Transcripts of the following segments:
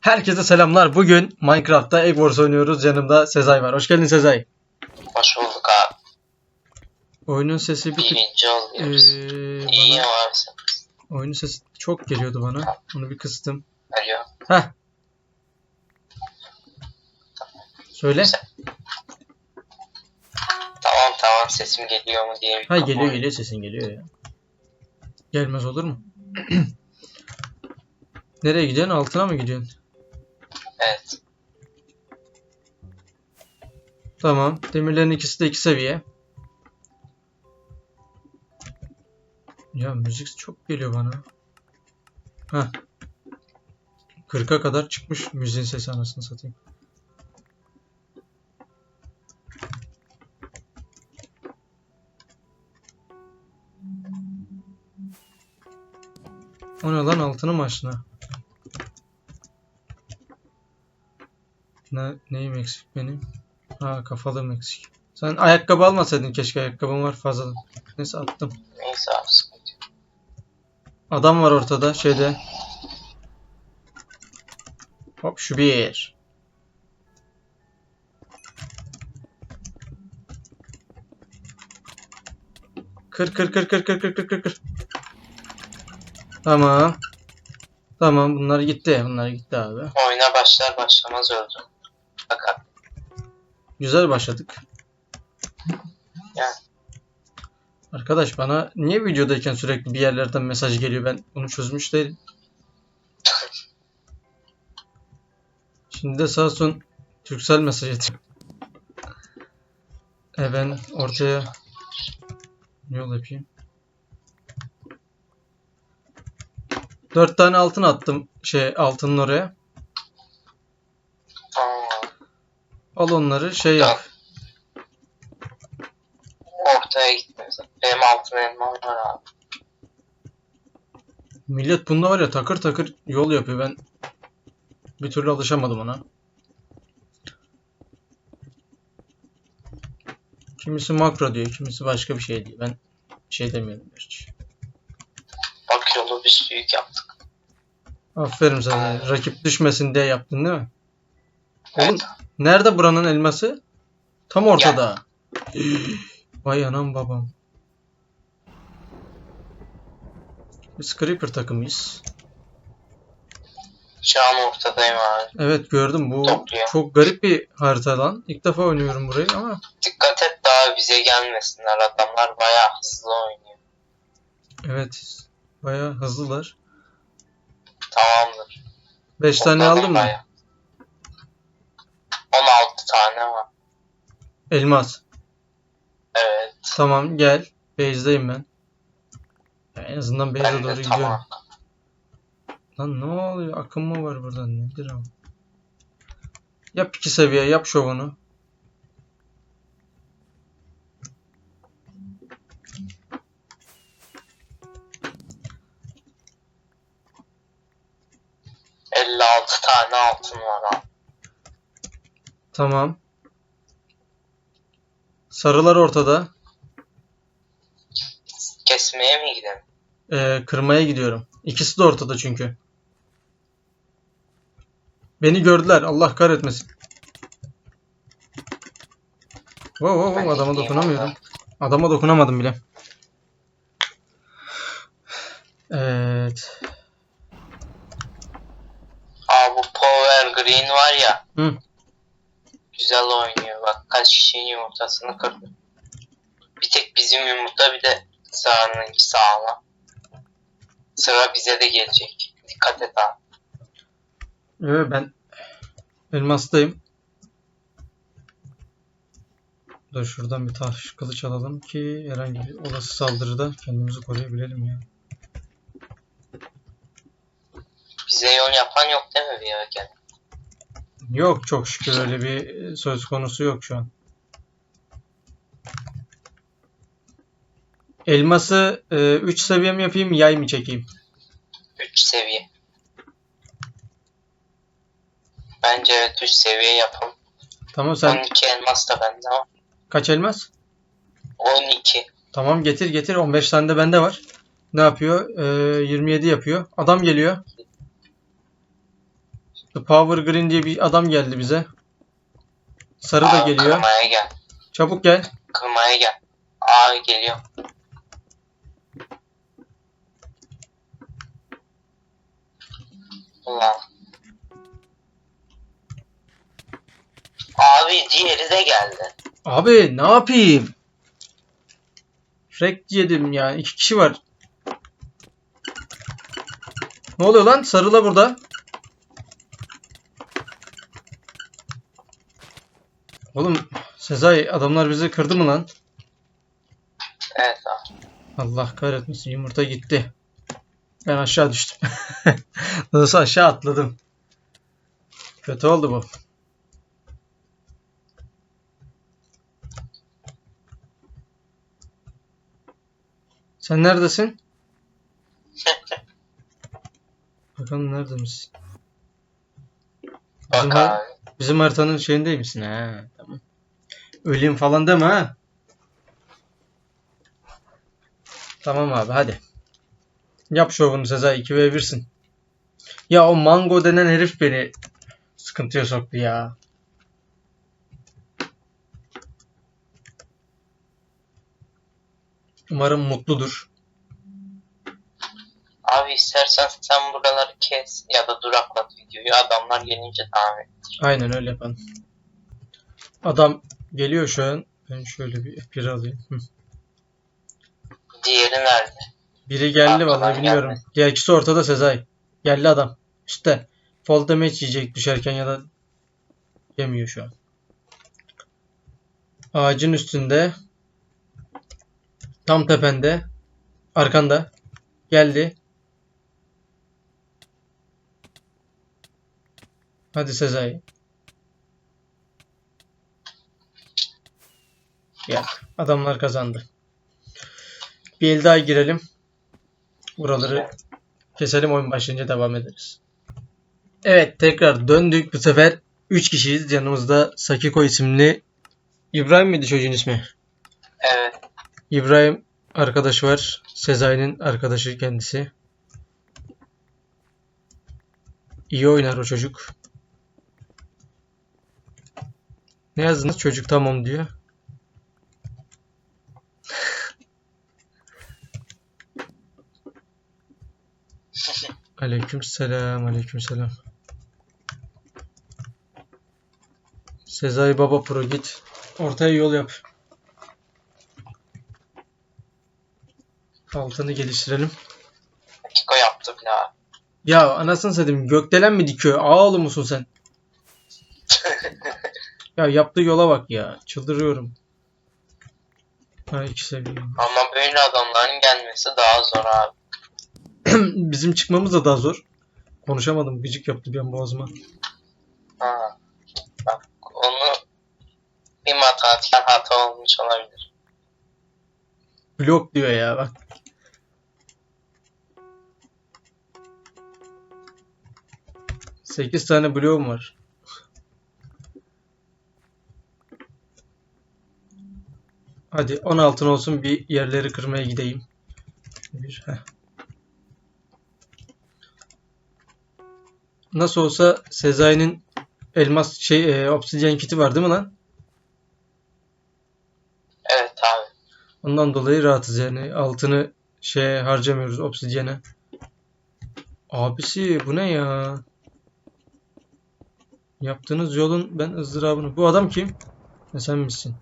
Herkese selamlar. Bugün Minecraft'ta Egg Wars oynuyoruz. Yanımda Sezai var. Hoş geldin Sezai. Hoş bulduk abi. Oyunun sesi bir tık... Birinci Ee, oluyoruz. İyi bana- sen. oyunun sesi çok geliyordu bana. Onu bir kıstım. Alo. Heh. Söyle. Tamam tamam sesim geliyor mu diye. Ha geliyor geliyor sesin geliyor ya. Gelmez olur mu? Nereye gidiyorsun? Altına mı gidiyorsun? Evet. Tamam. Demirlerin ikisi de iki seviye. Ya müzik çok geliyor bana. Heh. 40'a kadar çıkmış müziğin sesi anasını satayım. O ne lan altını mı açtın ha? Ne, neyim eksik benim? Ha kafalığım eksik. Sen ayakkabı almasaydın keşke ayakkabım var fazla. Neyse attım. Neyse abi sıkıntı. Adam var ortada şeyde. Hop şu bir. Kır kır kır kır kır kır kır kır kır. Tamam. Tamam bunlar gitti. Bunlar gitti abi. Oyuna başlar başlamaz öldüm. Güzel başladık. Arkadaş bana niye videodayken sürekli bir yerlerden mesaj geliyor ben bunu çözmüş değilim. Şimdi de sağ olsun Türksel mesaj atıyor. E ben ortaya yol yapayım. Dört tane altın attım şey altının oraya. tamam abi. Al onları şey yap. Ortaya gittim. Benim altın elmam var abi. Millet bunda var ya takır takır yol yapıyor. Ben bir türlü alışamadım ona. Kimisi makro diyor, kimisi başka bir şey diyor. Ben şey demiyorum hiç. Bak yolu biz büyük yaptık. Aferin sana. Rakip düşmesin diye yaptın değil mi? Oğlum Evet. nerede buranın elması? Tam ortada. Vay anam babam. Biz Creeper takımıyız. Şu an ortadayım abi. Evet gördüm bu Topluyor. çok garip bir harita lan. İlk defa oynuyorum burayı ama Dikkat et daha bize gelmesinler. Adamlar bayağı hızlı oynuyor. evet bayağı hızlılar. Tamamdır. 5 tane Topladım aldın mı? bayağı. 16 tane var. Elmas. Evet. Tamam gel. Base'deyim ben. Ya en azından base'e Ben doğru gidiyorum. tamam. Lan ne oluyor? Akım mı var buradan? Nedir o? Yap iki seviye, yap şovunu. 56 tane altın var abi. Tamam. Sarılar ortada. Kesmeye mi gidelim? Ee, kırmaya gidiyorum. İkisi de ortada çünkü. Beni gördüler. Allah kahretmesin. Wow wow wow adama oradan. Adama dokunamadım bile. Evet. Aa bu Power Green var ya. Hı. Güzel oynuyor. Bak kaç kişinin yumurtasını kırdı. Bir tek bizim yumurta bir de Sıra'nınki sağlam. Sıra bize de gelecek. Dikkat et abi. Evet ben elmastayım. Dur şuradan bir taş kılıç alalım ki herhangi bir olası saldırıda kendimizi koruyabilelim ya. Bize yol yapan yok değil mi bir yere? Yok çok şükür öyle bir söz konusu yok şu an. Elması 3 seviye mi yapayım yay mı çekeyim? 3 seviye. Bence evet 3 seviye yapalım. Tamam sen 12 elmas da bende ama. kaç elmas? 12. Tamam getir getir 15 tane de bende var. Ne yapıyor? Ee, 27 yapıyor. Adam geliyor. The Power Green diye bir adam geldi bize. Sarı da Aa, geliyor. Kırmaya gel. Çabuk gel. Kırmaya gel. Aa geliyor. Ulan. Abi diğeri de geldi. Abi ne yapayım? Rek yedim ya. İki kişi var. Ne oluyor lan? Sarıla burada. Oğlum Sezai adamlar bizi kırdı mı lan? Evet abi. Allah kahretmesin yumurta gitti. Ben aşağı düştüm. Nasıl aşağı atladım. Kötü oldu bu. Sen neredesin? Bakalım nerede misin? Bizim, Bak. Bizim haritanın şeyinde misin? Ha, tamam. Öleyim falan deme ha. Tamam abi hadi. Yap şovunu Sezai 2v1'sin. Ya o Mango denen herif beni sıkıntıya soktu ya. Umarım mutludur. Abi istersen sen buraları kes ya da duraklat videoyu adamlar gelince devam et. Aynen öyle yapalım. Adam geliyor şu an. Ben şöyle bir F1 alayım. Hı. Diğeri nerede? Biri geldi Arkadan vallahi bilmiyorum. geldi. Diğer ikisi ortada Sezai. Geldi adam. Üstte. Fall damage yiyecek düşerken ya da yemiyor şu an. Ağacın üstünde. Tam tepende. Arkanda. Geldi. Hadi Sezai. Ya adamlar kazandı. Bir el daha girelim. Buraları keselim oyun başlayınca devam ederiz. Evet tekrar döndük. Bu sefer 3 kişiyiz. Yanımızda Sakiko isimli İbrahim miydi çocuğun ismi? Evet. İbrahim arkadaş var. Sezai'nin arkadaşı kendisi. İyi oynar o çocuk. Ne yazdınız? Çocuk tamam diyor. Aleyküm selam, aleyküm selam. Sezai Baba Pro git. Ortaya yol yap. Altını geliştirelim. Kiko yaptı abi. Ya anasını satayım gökdelen mi dikiyor? Ağalı musun sen? Ya yaptığı yola bak ya. Çıldırıyorum. Ha iki seviye. Ama böyle adamların gelmesi daha zor abi. Bizim çıkmamız da daha zor. Konuşamadım. Gıcık yaptı bir an boğazıma. Ha. Bak onu bir matematiksel hata olmuş olabilir. Blok diyor ya bak. Sekiz tane bloğum var. Hadi 10 altın olsun bir yerleri kırmaya gideyim. Bir, heh. Nasıl olsa Sezai'nin elmas şey e, obsidyen kiti var değil mi lan? Evet abi. Ondan dolayı rahatız yani. Altını şeye harcamıyoruz obsidyene. Abisi bu ne ya? Yaptığınız yolun ben ızdırabını. Bu adam kim? Ha, sen misin?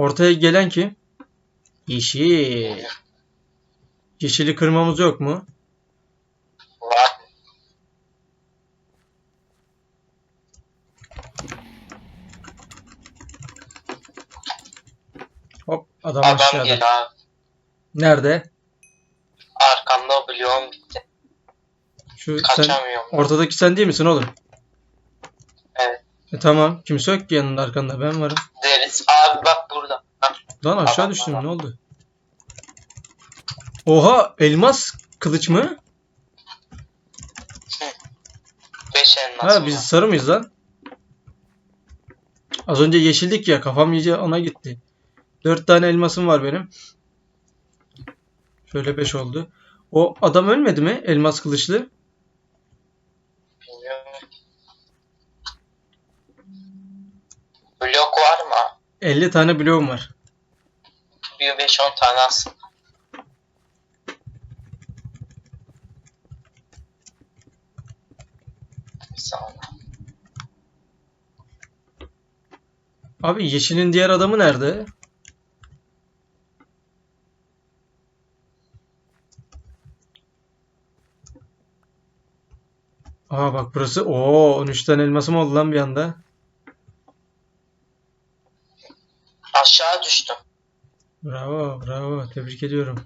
Ortaya gelen kim? Yeşil. Yeşili kırmamız yok mu? Hop adam Adam aşağıda. abi. Nerede? Arkamda bloğum bitti. Şu sen Kaçamıyorum. ortadaki sen değil misin oğlum? Evet. E tamam. Kimse yok ki yanında arkanda. Ben varım. Deriz. Abi bak Lan aşağı düştüm ne oldu? Oha elmas kılıç mı? Beş elmas. Ha mı? biz sarı mıyız lan? Az önce yeşildik ya kafam iyice ona gitti. Dört tane elmasım var benim. Şöyle beş oldu. O adam ölmedi mi? Elmas kılıçlı. Bilmiyorum. Blok var mı? 50 tane bloğum var. Bir 5-10 tane aslında. Abi yeşilin diğer adamı nerede? Aa bak burası. Oo 13 tane elmasım oldu lan bir anda. Aşağı düştüm. Bravo, bravo. Tebrik ediyorum.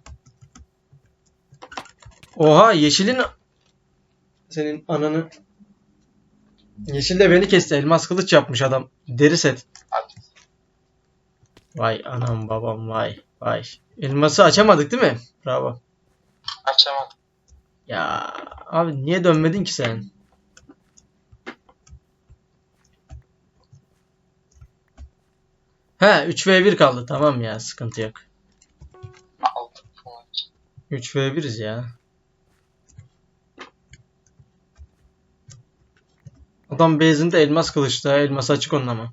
Oha, Yeşil'in senin ananı Yeşil de beni kesti. Elmas kılıç yapmış adam. Deri set. Vay anam babam vay vay. Elması açamadık değil mi? Bravo. açamadım. Ya abi niye dönmedin ki sen? He 3v1 kaldı. Tamam ya sıkıntı yok. Aldım. 3v1'iz ya. Adam base'inde elmas kılıçta. Elması açık onun ama.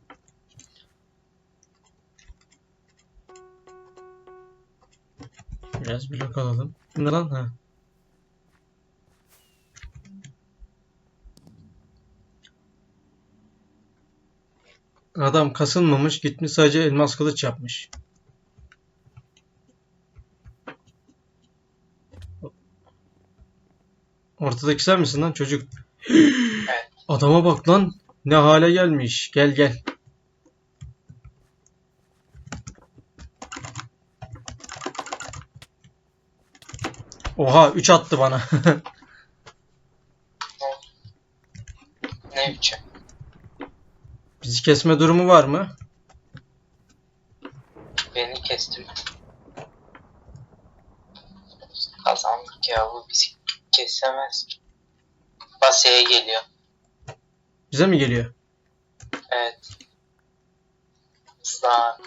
Biraz blok alalım. Ne lan? Ha. Adam kasılmamış. Gitmiş sadece elmas kılıç yapmış. Ortadaki sen misin lan çocuk? Adama bak lan. Ne hale gelmiş. Gel gel. Oha 3 attı bana. Ne biçim? Bizi kesme durumu var mı? Beni kestim. Kazandık ya bu bizi kesemez. Basaya geliyor. Bize mi geliyor? Evet. Hızlan.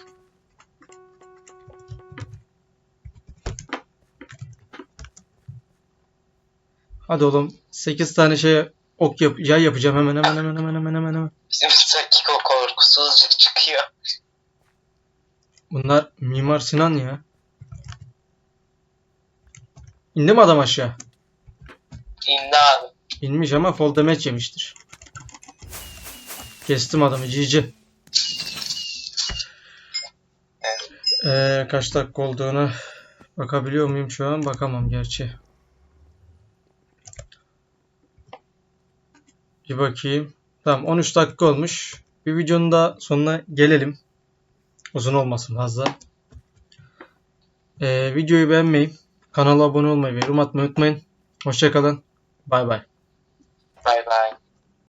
Hadi oğlum 8 tane şey ok yap yay yapacağım hemen hemen hemen hemen hemen hemen hemen. Bizim Sakiko korkusuzca çıkıyor. Bunlar Mimar Sinan ya. İndi mi adam aşağı? İndi abi. İnmiş ama fall damage yemiştir. Kestim adamı. Evet. Ee, kaç dakika olduğunu bakabiliyor muyum şu an? Bakamam gerçi. Bir bakayım. Tamam 13 dakika olmuş. Bir videonun da sonuna gelelim. Uzun olmasın fazla. Ee, videoyu beğenmeyi, kanala abone olmayı ve yorum atmayı unutmayın. Hoşçakalın. Bay bay.